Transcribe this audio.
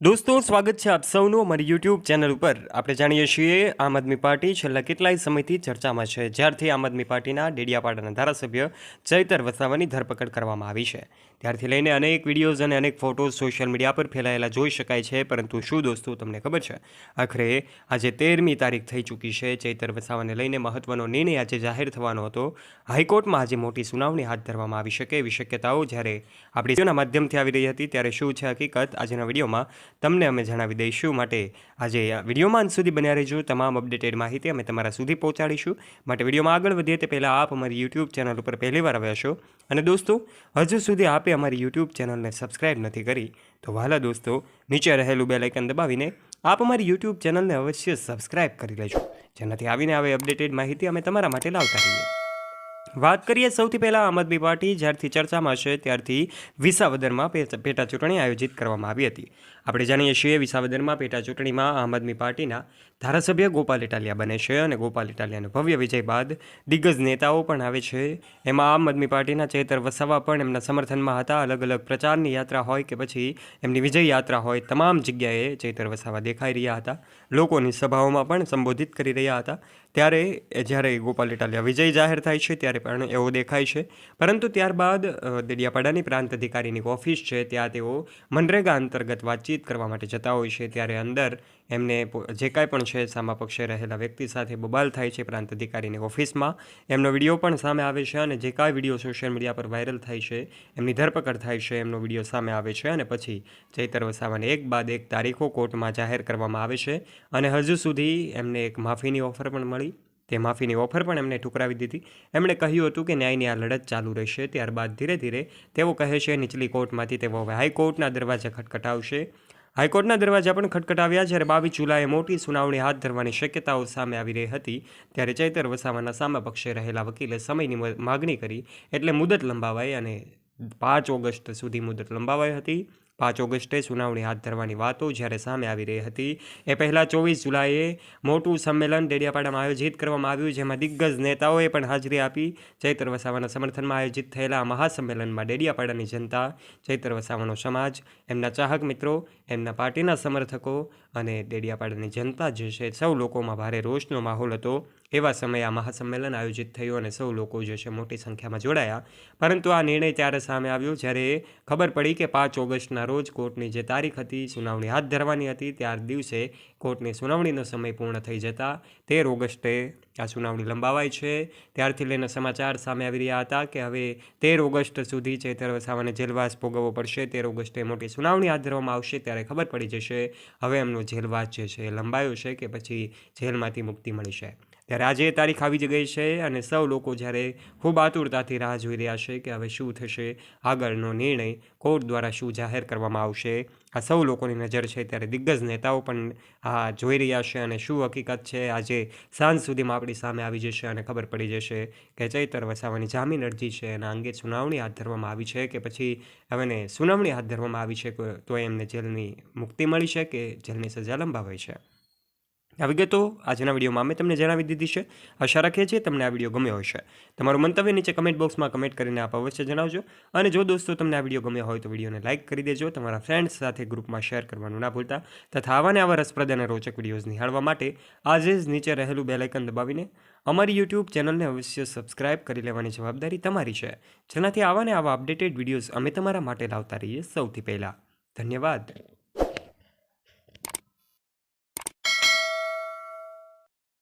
દોસ્તો, સ્વાગત છે આપ સૌનું અમારી યુટ્યુબ ચેનલ ઉપર. આપણે જાણીએ છીએ, આમ આદમી પાર્ટી છેલ્લા કેટલાય સમયથી ચર્ચામાં છે, જ્યારથી આમ આદમી પાર્ટીના ડેડિયાપાડાના ધારાસભ્ય ચૈતર વસાવાની ધરપકડ કરવામાં આવી છે. ત્યારથી લઈને અનેક વિડીયોઝ અને અનેક ફોટોઝ સોશિયલ મીડિયા પર ફેલાયેલા જોઈ શકાય છે, પરંતુ શું દોસ્તો, તમને ખબર છે? આખરે આજે તેરમી તારીખ થઈ ચૂકી છે. ચૈતર વસાવાને લઈને મહત્વનો નિર્ણય આજે જાહેર થવાનો હતો. હાઈકોર્ટમાં આજે મોટી સુનાવણી હાથ ધરવામાં આવી શકે એવી શક્યતાઓ જ્યારે આપણી માધ્યમથી આવી રહી હતી, ત્યારે શું છે હકીકત? આજના વિડીયોમાં તમને અમે જણાવી દઈશું. માટે આજે વિડીયોમાં અંત સુધી બન્યા રહેજો. તમામ અપડેટેડ માહિતી અમે તમારા સુધી પહોંચાડીશું. માટે વિડીયોમાં આગળ વધીએ તે પહેલાં આપ અમારી યુટ્યુબ ચેનલ ઉપર પહેલીવાર આવ્યા છો અને દોસ્તો, હજુ સુધી આપે અમારી યુટ્યુબ ચેનલને સબસ્ક્રાઈબ નથી કરી, તો વહાલા દોસ્તો, નીચે રહેલું બે લાઇકન દબાવીને આપ અમારી યુટ્યુબ ચેનલને અવશ્ય સબસ્ક્રાઇબ કરી લેજો. જેનાથી આવીને આવે અપડેટેડ માહિતી અમે તમારા માટે લાવતા રહીએ. વાત કરીએ સૌથી પહેલાં આમ આદમી પાર્ટી જ્યારથી ચર્ચામાં છે, ત્યારથી વિસાવદરમાં પેટા ચૂંટણી આયોજિત કરવામાં આવી હતી. આપણે જાણીએ છીએ વિસાવદરમાં પેટા ચૂંટણીમાં આમ આદમી પાર્ટીના ધારાસભ્ય ગોપાલ ઇટાલિયા બને છે અને ગોપાલ ઇટાલિયાનો ભવ્ય વિજય બાદ દિગ્ગજ નેતાઓ પણ આવે છે. એમાં આમ આદમી પાર્ટીના ચેતર વસાવા પણ એમના સમર્થનમાં હતા. અલગ અલગ પ્રચારની યાત્રા હોય કે પછી એમની વિજય યાત્રા હોય, તમામ જગ્યાએ ચેતર વસાવા દેખાઈ રહ્યા હતા. લોકોની સભાઓમાં પણ સંબોધિત કરી રહ્યા હતા. ત્યારે જ્યારે ગોપાલ ઇટાલિયા વિજય જાહેર થાય છે, ત્યારે પણ એવો દેખાય છે. પરંતુ ત્યારબાદ દેડિયાપાડાની પ્રાંત અધિકારીની ઓફિસ છે, ત્યાં તેઓ મનરેગા અંતર્ગત વાતચીત કરવા માટે જતા હોય છે. ત્યારે અંદર એમને જે કાંઈ પણ છે, સામા પક્ષે રહેલા વ્યક્તિ સાથે બબાલ થાય છે પ્રાંત અધિકારીની ઓફિસમાં. એમનો વીડિયો પણ સામે આવે છે અને જે કાંઈ વીડિયો સોશિયલ મીડિયા પર વાયરલ થાય છે, એમની ધરપકડ થાય છે, એમનો વીડિયો સામે આવે છે અને પછી ચૈતર વસાવાને એક બાદ એક તારીખો કોર્ટમાં જાહેર કરવામાં આવે છે. અને હજુ સુધી એમને એક માફીની ઓફર પણ મળી તે માફીની ઓફર પણ એમણે ઠુકરાવી દીધી. એમણે કહ્યું હતું કે ન્યાયની આ લડત ચાલુ રહેશે, ત્યારબાદ ધીરે ધીરે તેઓ કહે છે, નીચલી કોર્ટમાંથી તેઓ હવે હાઈકોર્ટના દરવાજા ખટખટાવશે. હાઈકોર્ટના દરવાજા પણ ખટખટાવ્યા, જ્યારે બાવીસ જુલાઈએ મોટી સુનાવણી હાથ ધરવાની શક્યતાઓ સામે આવી રહી હતી, ત્યારે ચૈતર વસાવાના સામે પક્ષે રહેલા વકીલે સમયની માગણી કરી, એટલે મુદત લંબાવાઈ અને પાંચ ઓગસ્ટ સુધી મુદત લંબાવાઈ હતી. પાંચ ઓગસ્ટે સુનાવણી હાથ ધરવાની વાતો જ્યારે સામે આવી રહી હતી. એ પહેલાં ચોવીસ જુલાઈએ મોટું સંમેલન ડેડિયાપાડામાં આયોજિત કરવામાં આવ્યું, જેમાં દિગ્ગજ નેતાઓએ પણ હાજરી આપી. ચૈતર વસાવાના સમર્થનમાં આયોજિત થયેલા મહાસંમેલનમાં ડેડિયાપાડાની જનતા, ચૈતર વસાવાનો સમાજ, એમના ચાહક મિત્રો, એમના પાર્ટીના સમર્થકો અને ડેડિયાપાડાની જનતા જે છે, સૌ લોકોમાં ભારે રોષનો માહોલ હતો. એવા સમયે આ મહાસંમેલન આયોજિત થયું અને સૌ લોકો જે છે, મોટી સંખ્યામાં જોડાયા. પરંતુ આ નિર્ણય ત્યારે સામે આવ્યો જ્યારે ખબર પડી કે પાંચ ઓગસ્ટના રોજ કોર્ટની જે તારીખ હતી, સુનાવણી હાથ ધરવાની હતી. ત્યાર દિવસે કોર્ટની સુનાવણીનો સમય પૂર્ણ થઈ જતા તેર ઓગસ્ટે આ સુનાવણી લંબાવાઈ છે. ત્યારથી લઈને સમાચાર સામે આવી રહ્યા હતા કે હવે તેર ઓગસ્ટ સુધી ચેતર વસાવાને જેલવાસ ભોગવવો પડશે. તેર ઓગસ્ટે મોટી સુનાવણી હાથ ધરવામાં આવશે ત્યારે ખબર પડી જશે. હવે એમનો જેલવાસ જે છે એ લંબાયો છે કે પછી જેલમાંથી મુક્તિ મળી છે. ત્યારે આજે એ તારીખ આવી જ ગઈ છે અને સૌ લોકો જ્યારે ખૂબ આતુરતાથી રાહ જોઈ રહ્યા છે કે હવે શું થશે, આગળનો નિર્ણય કોર્ટ દ્વારા શું જાહેર કરવામાં આવશે, આ સૌ લોકોની નજર છે ત્યારે દિગ્ગજ નેતાઓ પણ આ જોઈ રહ્યા છે અને શું હકીકત છે, આજે સાંજ સુધીમાં આપણી સામે આવી જશે અને ખબર પડી જશે કે ચૈતર વસાવાની જામીન અરજી છે એના અંગે સુનાવણી હાથ ધરવામાં આવી છે કે પછી હવેને સુનાવણી હાથ ધરવામાં આવી છે તો એમને જેલની મુક્તિ મળી છે કે જેલની સજા લંબાવાઈ છે? આ વિગતો આજના વિડીયોમાં અમે તમને જણાવી દીધી છે. આશા રાખીએ છીએ તમને આ વીડિયો ગમ્યો હશે. તમારું મંતવ્ય નીચે કમેન્ટ બોક્સમાં કમેન્ટ કરીને આપ અવશ્ય જણાવજો. અને જો દોસ્તો તમને આ વીડિયો ગમ્યો હોય તો વિડીયોને લાઇક કરી દેજો. તમારા ફ્રેન્ડ્સ સાથે ગ્રુપમાં શેર કરવાનું ના ભૂલતા. તથા આવાને આવા રસપ્રદ અને રોચક વિડીયોઝ નિહાળવા માટે આજે જ નીચે રહેલું બેલાઇકન દબાવીને અમારી યુટ્યુબ ચેનલને અવશ્ય સબસ્ક્રાઇબ કરી લેવાની જવાબદારી તમારી છે. જેનાથી આવાને આવા અપડેટેડ વિડીયોઝ અમે તમારા માટે લાવતા રહીએ સૌથી પહેલાં. ધન્યવાદ.